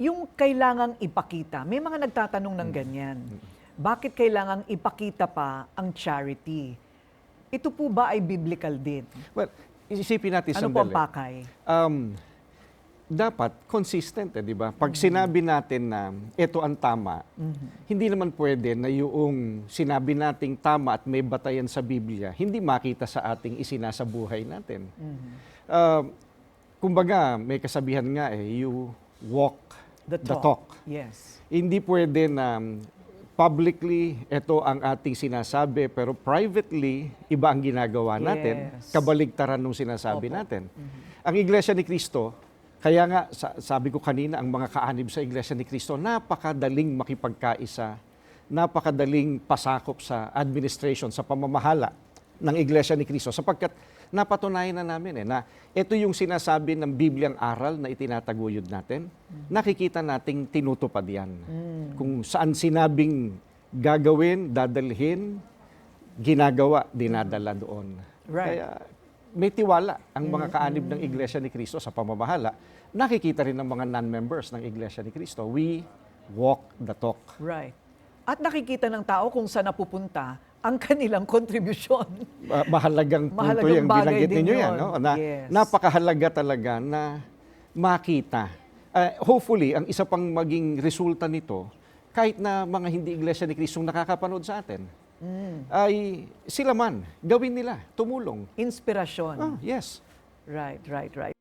yung kailangang ipakita, may mga nagtatanong ng ganyan. Bakit kailangang ipakita pa ang charity? Ito po ba ay biblical din? Well, isipin natin Ano po ang sandali. pakay? Um, dapat consistent, eh, di ba? Pag sinabi natin na ito ang tama, hindi naman pwede na yung sinabi nating tama at may batayan sa Biblia, hindi makita sa ating isinasabuhay natin. Uh, kumbaga, may kasabihan nga eh, you walk The the talk. talk. Yes. Hindi pwede na um, publicly ito ang ating sinasabi pero privately iba ang ginagawa natin, Yes. kabaligtaran nung sinasabi Opo. natin. Ang Iglesia ni Cristo, kaya nga sa- sabi ko kanina ang mga kaanib sa Iglesia ni Cristo napakadaling makipagkaisa, napakadaling pasakop sa administration, sa pamamahala ng Iglesia ni Cristo sapagkat napatunayan na namin eh na ito yung sinasabi ng Bibliang aral na itinataguyod natin, nakikita nating tinutupad yan. Kung saan sinabing gagawin, dadalhin, ginagawa, dinadala doon. Right. Kaya may tiwala ang mga kaanib ng Iglesia ni Cristo sa pamamahala. Nakikita rin ng mga non-members ng Iglesia ni Cristo. We walk the talk. Right. At nakikita ng tao kung saan napupunta ang kanilang kontribusyon. Ma- mahalagang punto Mahalagang yung binanggit ninyo yan. No? Na, Yes. Napakahalaga talaga na makita. Uh, hopefully, ang isa pang maging resulta nito, kahit na mga hindi Iglesia ni Cristo nakakapanood sa atin, ay sila man, gawin nila, tumulong. Inspirasyon. Ah, yes. Right, right, right.